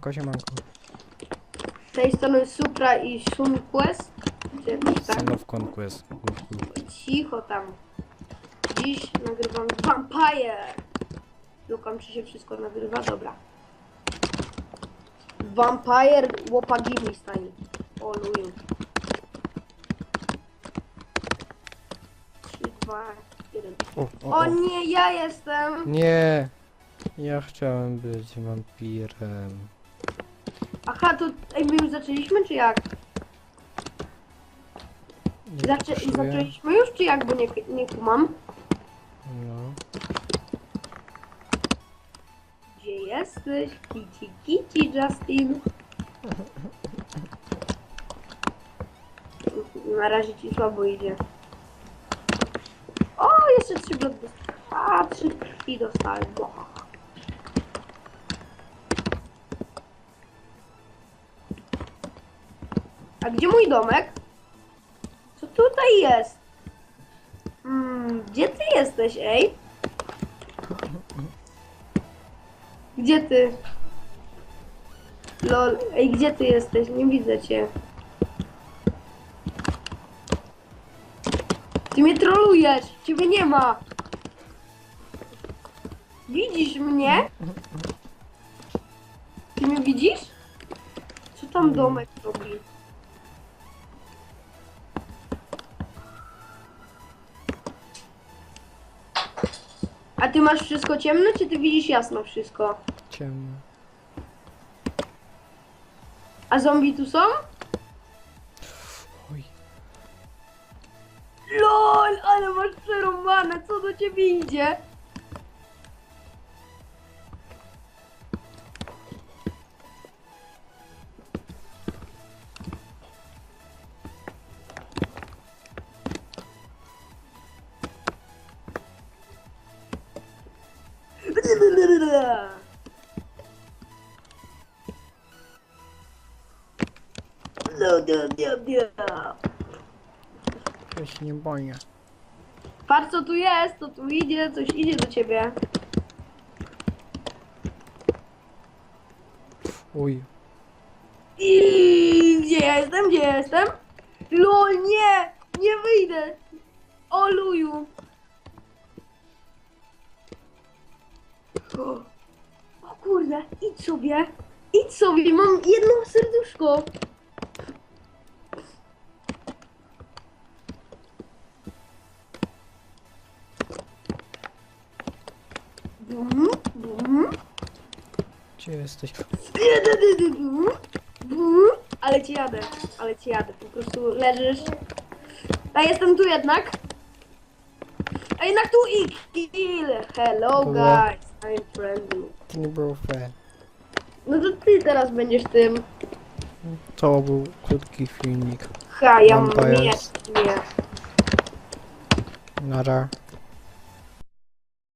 Siemanko, siemanko. Z tej strony Supra i Sunquest. Czy jakoś tak? Son of Conquest. Cicho tam. Dziś nagrywam Vampire. Lukam, czy się wszystko nagrywa? Dobra. Vampire łopagimi stanie. O, luju. 3, 2, 1. O, o, O o. nie, ja jestem! Nie! Ja chciałem być wampirem. Aha, to... Ej, my już zaczęliśmy, czy jak? Nie Zaczę... potrzebuję. Zaczęliśmy już, czy jak? Bo nie, nie kumam. No. Gdzie jesteś? Kici, kici, Justin. Na razie ci słabo idzie. O, jeszcze trzy blok dostałem. A, trzy krwi dostałem. Bo. Gdzie mój domek? Co tutaj jest? Hmm, gdzie ty jesteś, ej? Gdzie ty? Lol, ej, gdzie ty jesteś? Nie widzę cię. Ty mnie trolujesz! Ciebie nie ma! Widzisz mnie? Ty mnie widzisz? Co tam domek robi? A ty masz wszystko ciemne, czy ty widzisz jasno wszystko? Ciemno. A zombie tu są? Oj. LOL, ale masz przerąbane, co do ciebie idzie? Ja się nie boję. Patrz co tu jest, to tu idzie, coś idzie do ciebie. Uj. I gdzie ja jestem? Gdzie ja jestem? LOL, nie! Nie wyjdę! O luju! O, o kurde, idź sobie! Idź sobie, mam jedno serduszko! Bum, bum. Gdzie jesteś? Bum, bum. Ale ci jadę, ale ci jadę, po prostu leżysz. A jestem tu jednak. A jednak tu i kill. Hello guys, I'm friendly. To nie było fair. No to ty teraz będziesz tym. To był krótki filmik. Ha, ja mam Vampires. miecz, nie. Nara.